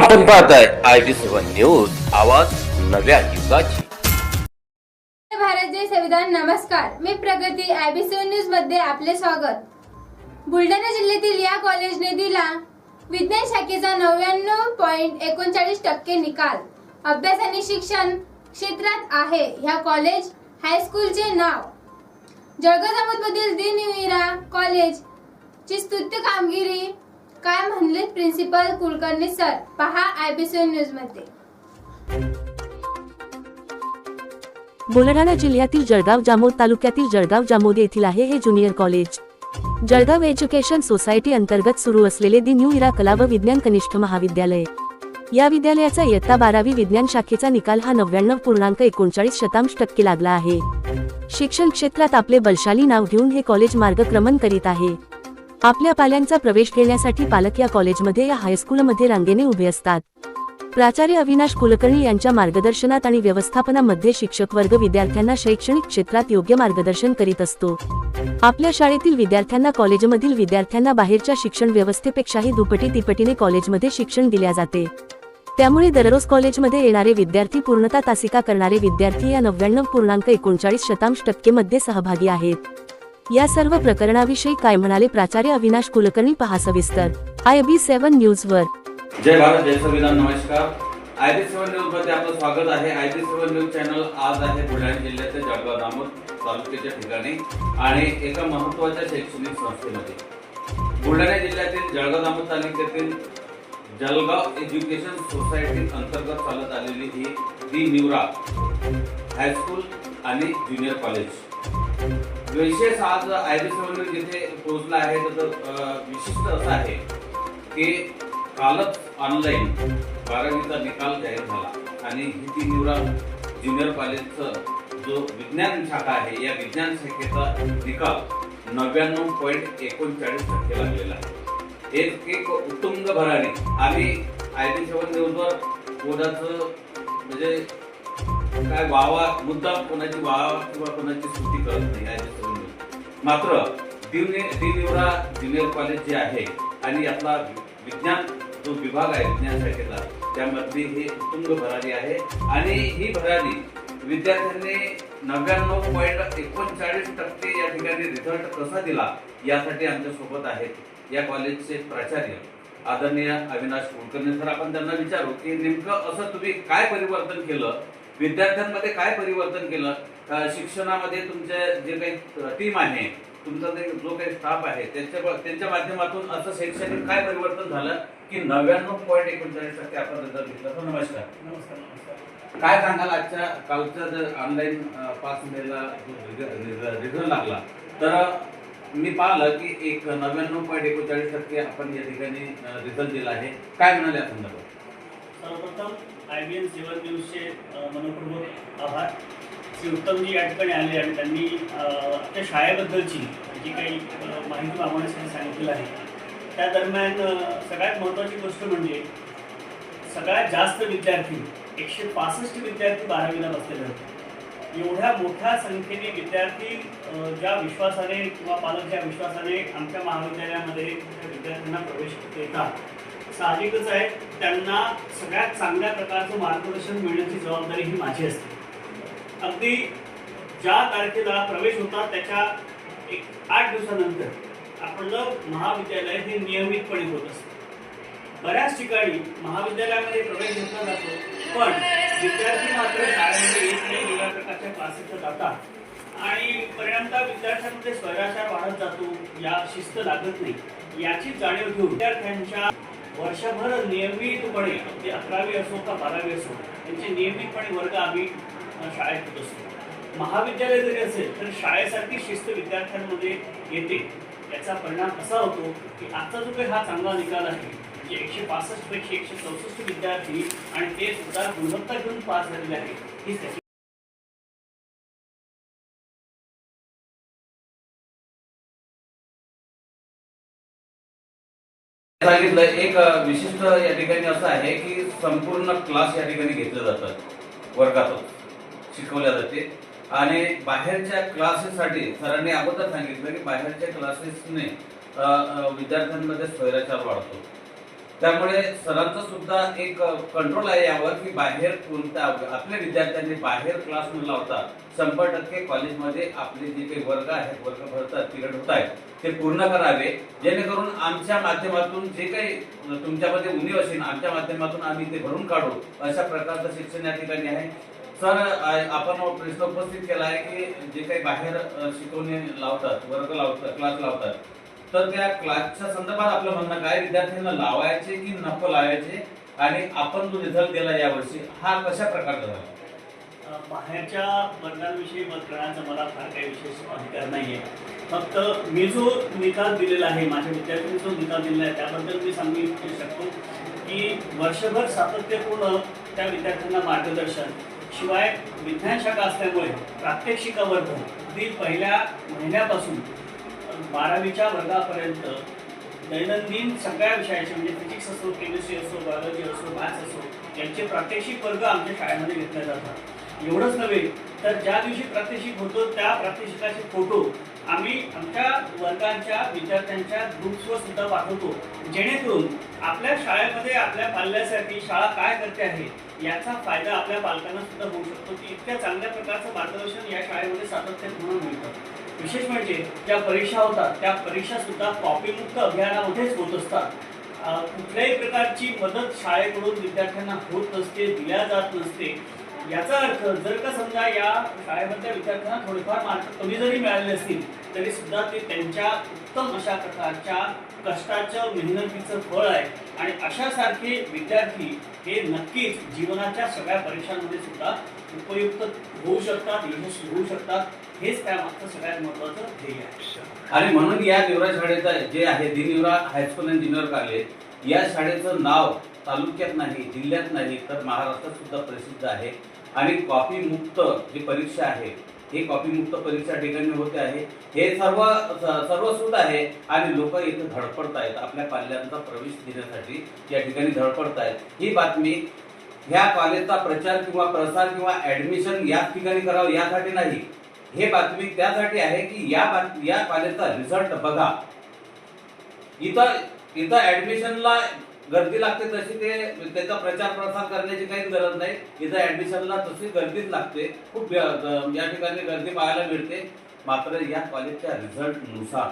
आपण पाहताय I B seven news आवाज नव्या युगाची. भारत जय संविधान नमस्कार. मी प्रगती आयबीसी न्यूजमध्ये आपले स्वागत. बुलढाणा जिल्ह्यातील या कॉलेजने दिला विज्ञान शाखेचा नव्याण्णव पॉइंट एकोणचाळीस टक्के निकाल. अभ्यास आणि शिक्षण क्षेत्रात आहे ह्या कॉलेज हायस्कूलचे नाव. जळगाव मधील दिन कॉलेज ची स्तुत्य कामगिरी काय म्हणले प्रिन्सिपल कुलकर्णी सर? पहा आयबीसी न्यूजमध्ये बुलढाणा जिल्ह्यातील जळगाव जामोद तालुक्यातील जळगाव जामोद येथील आहे हे junior college. Jalgaon education society अंतर्गत सुरू असलेले दि न्यू इरा कला व विज्ञान कनिष्ठ महाविद्यालय. या विद्यालयाचा इयत्ता बारावी विज्ञान शाखेचा निकाल हा नव्याण्णव पूर्णांक एकोणचाळीस शतांश टक्के लागला आहे. शिक्षण क्षेत्रात आपले बलशाली नाव घेऊन हे कॉलेज मार्गक्रमण करीत आहे. आपल्या पाल्यांचा प्रवेश घेण्यासाठी पालक या कॉलेजमध्ये या हायस्कूलमध्ये रांगेने उभे असतात. प्राचार्य अविनाश कुलकर्णी यांच्या मार्गदर्शनात आणि व्यवस्थापनामध्ये शिक्षक वर्ग विद्यार्थ्यांना शैक्षणिक क्षेत्रात योग्य मार्गदर्शन करीत असतो. आपल्या शाळेतील विद्यार्थ्यांना कॉलेजमधील विद्यार्थ्यांना बाहेरच्या शिक्षण व्यवस्थेपेक्षाही दुपटी तिपटीने कॉलेजमध्ये शिक्षण दिल्या जाते. त्यामुळे दररोज कॉलेजमध्ये येणारे विद्यार्थी पूर्णता तासिका करणारे विद्यार्थी या नव्याण्णव पूर्णांक एकोणचाळीस शतांश टक्के मध्ये सहभागी आहेत. या सर्व प्रकरणाविषयी काय म्हणाले प्राचार्य अविनाश कुलकर्णी पहा सविस्तर. आय बी सेव्हन न्यूज वर जय भारत जय संविधान नमस्कार. आय बी सेव्हन न्यूजमध्ये आपलं स्वागत आहे. I B seven news channel आज आहे बुलढाणा जिल्ह्याच्या जळगाव नामोद तालुक्याच्या ठिकाणी आणि एका महत्त्वाच्या शैक्षणिक संस्थेमध्ये. बुलढाणा जिल्ह्यातील जळगाव नामोद तालुक्यातील जळगाव एज्युकेशन सोसायटी अंतर्गत चालत आलेली ही दी निवरा हायस्कूल आणि ज्युनियर कॉलेज. विशेष आज आय बी सेवन जिथे पोहोचला आहे त्याचं विशिष्ट असं आहे की कालच ऑनलाईन बारावीचा निकाल जाहीर झाला. आणि ही निवरा ज्युनियर कॉलेजचं जो विज्ञान शाखा आहे या विज्ञान शाखेचा निकाल नव्याण्णव पॉईंट एकोणचाळीस टक्के लागलेला आहे. एक एक उत्तुंग भरारी. आम्ही आय बी सेवन न्यूजवर कोणाचं म्हणजे काय वावा मुद्दा कोणाची वावा किंवा कोणाची स्तुती करत नाही आय मात्र दिवने दिनिवरा ज्युनियर कॉलेज जे आहे आणि आपला विज्ञान जो विभाग आहे विज्ञान शाखेचा त्यामध्ये हे उत्तुंग भरारी आहे. आणि ही भरारी विद्यार्थ्यांनी नव्याण्णव पॉईंट एकोणचाळीस टक्के या ठिकाणी रिझल्ट कसा दिला यासाठी आमच्यासोबत आहेत या कॉलेजचे प्राचार्य आदरणीय अविनाश कुलकर्णी. सर आपण त्यांना विचारू की नेमकं असं तुम्ही काय परिवर्तन केलं? विद्यार्थ्यांमध्ये काय परिवर्तन केलं? शिक्षणामध्ये तुमचे जे काही टीम आहे तुमचा जे जो काही स्टाफ आहे त्यांच्या त्यांच्या माध्यमातून असं शैक्षणिक काय परिवर्तन झालं की नव्याण्णव पॉईंट एकोणचाळीस टक्के आपण रिझल्ट घेतला? तर नमस्कार. नमस्कार नमस्कार. काय सांगाल आजच्या कालचा जर ऑनलाईन पास मेला रिझल्ट लागला तर मी पाहिलं की एक नव्याण्णव पॉईंट एकोणचाळीस टक्के आपण या ठिकाणी रिझल्ट दिला आहे. काय म्हणाले या संदर्भात? सर्वप्रथम आय बी एन सेवन न्यूजचे मनपूर्वक आभार. श्री उत्तमजी या ठिकाणी आले आणि त्यांनी अ, आपल्या शाळेबद्दलची जी काही माहिती मागवण्यासाठी सांगितलेलं आहे. त्या दरम्यान सगळ्यात महत्त्वाची गोष्ट म्हणजे सगळ्यात जास्त विद्यार्थी एकशे पासष्ट विद्यार्थी बारावीला बसलेले होते. एवढ्या मोठ्या संख्येने विद्यार्थी ज्या विश्वासाने किंवा पालक ज्या विश्वासाने आमच्या महाविद्यालयामध्ये विद्यार्थ्यांना प्रवेश देतात साहजिकच आहे. त्यांना सगळ्यात चांगल्या प्रकारचं मार्गदर्शन मिळण्याची जबाबदारी ही माझी असते. अगदी ज्या तारखेला प्रवेश होता त्याच्या एक आठ दिवसानंतर आपलं महाविद्यालय हे नियमितपणे होत असतं. बऱ्याच ठिकाणी महाविद्यालयामध्ये प्रवेश घेतला जातो पण विद्यार्थी मात्र शाळेमध्ये येत नाही वेगळ्या प्रकारच्या क्लासेसला जातात. आणि परिणामतः विद्यार्थ्यांमध्ये स्वैराचार वाढत जातो या शिस्त लागत नाही. याची जाणीव घेऊन विद्यार्थ्यांच्या वर्षभर नियमितपणे अगदी अकरावी असो का बारावी असो त्यांचे नियमितपणे वर्ग आम्ही शाळेत होत असतो. महाविद्यालय जरी असेल तर शाळेसारखी शिस्त विद्यार्थ्यांमध्ये येते. याचा परिणाम असा होतो की आजचा जो काही हा चांगला निकाल आहे म्हणजे एकशे पासष्ट पैकी एकशे चौसष्ट विद्यार्थी आणि ते सुद्धा गुणवत्ता घेऊन पास झालेले आहे हीच त्याची सांगितलं एक विशिष्ट या ठिकाणी असं आहे की संपूर्ण क्लास या ठिकाणी घेतले जातात वर्गातच शिकवल्या जाते. आणि बाहेरच्या क्लासेससाठी सरांनी अगोदर सांगितलं की बाहेरच्या क्लासेसने विद्यार्थ्यांमध्ये स्वैराचार वाढतो. त्यामुळे सरांचं सुद्धा एक कंट्रोल आहे यावर की बाहेर कोणत्या आपल्या विद्यार्थ्यांनी बाहेर क्लास न लावता शंभर टक्के कॉलेजमध्ये आपले जे काही वर्ग आहेत वर्ग भरतात तिकट होत आहेत ते पूर्ण करावे. जेणेकरून आमच्या माध्यमातून जे काही तुमच्यामध्ये उणीव असेल आमच्या माध्यमातून आम्ही ते भरून काढू. अशा प्रकारचं शिक्षण या ठिकाणी आहे. सर आपण प्रश्न उपस्थित केला आहे की जे काही बाहेर शिकवणे लावतात वर्ग लावतात क्लास लावतात तर त्या क्लासच्या संदर्भात आपलं म्हणणं काय? विद्यार्थ्यांना लावायचे की नको लावायचे? आणि आपण जो रिझल्ट दिला यावर्षी हा कशा प्रकारचा झाला? बाहेरच्या वर्गांविषयी मत करण्याचा मला फार काही विशेष अधिकार नाही आहे फक्त मी जो निकाल दिलेला आहे माझ्या विद्यार्थ्यांनी जो निकाल दिलेला आहे त्याबद्दल मी सांगू इच्छू शकतो की वर्षभर सातत्यपूर्ण त्या विद्यार्थ्यांना मार्गदर्शन शिवाय विज्ञान शाखा असल्यामुळे प्रात्यक्षिका वर्ग पहिल्या महिन्यापासून बारावीच्या वर्गापर्यंत दैनंदिन सगळ्या विषयाचे म्हणजे फिजिक्स असो केमिस्ट्री असो बायोलॉजी असो मॅथ्स असो यांचे प्रात्यक्षिक वर्ग आमच्या शाळेमध्ये घेतले जातात. एवढंच नव्हे तर ज्या दिवशी प्रात्यक्षिक होतो त्या प्रात्यक्षिकाचे फोटो आम्ही आमच्या वर्गांच्या विद्यार्थ्यांच्या ग्रुप्सवर सुद्धा पाठवतो. जेणेकरून आपल्या शाळेमध्ये आपल्या पाल्यासाठी शाळा काय करते आहे याचा फायदा आपल्या पालकांना सुद्धा होऊ शकतो. की इतक्या चांगल्या प्रकारचं मार्गदर्शन या शाळेमध्ये सातत्यापूर्ण मिळतं. विशेष म्हणजे ज्या परीक्षा होतात त्या परीक्षा सुद्धा कॉपीमुक्त अभियानामध्येच होत असतात. कुठल्याही प्रकारची मदत शाळेकडून विद्यार्थ्यांना होत नसते दिल्या जात नसते. याचा अर्थ जर का समजा या शाळेमधल्या विद्यार्थ्यांना थोडेफार मार्क कमी जरी मिळाले असतील तरी सुद्धा ते त्यांच्या उत्तम अशा प्रकारच्या कष्टाचं मेहनतीचं फळ आहे. आणि अशासारखे विद्यार्थी हे नक्कीच जीवनाच्या सगळ्या परीक्षांमध्ये सुद्धा उपयुक्त होऊ शकतात यशस्वी होऊ शकतात. हेच त्यामागचं सगळ्यात महत्वाचं ध्येय आहे. आणि म्हणून या देवराज शाळेचा जे आहे दिनिवरा high school and junior college या शाळेचं नाव तालुक्यात नाही जिल्ह्यात नाही तर महाराष्ट्रात सुद्धा प्रसिद्ध आहे. आणि कॉपी मुक्त जी परीक्षा आहे ही कॉपी मुक्त परीक्षा ठिकाणी होते आहे. हे सर्व स- आहे आणि लोक इथे धडपडत आहेत. आपल्या पाल्यांचा प्रवेश देण्यासाठी या ठिकाणी धडपडत आहेत. ही बातमी ह्या कॉलेजचा प्रचार किंवा प्रसार किंवा ऍडमिशन याच ठिकाणी करावं यासाठी नाही. हे बातमी त्यासाठी आहे की या बात या कॉलेजचा रिझल्ट बघा. इथं इथं ऍडमिशनला गर्दी लागते तशी ते त्याचा प्रचार प्रसार करण्याची काही गरज नाही. इथं ऍडमिशनला तशी गर्दीच लागते. खूप या या ठिकाणी गर्दी पाहायला मिळते. मात्र या कॉलेजच्या रिझल्टनुसार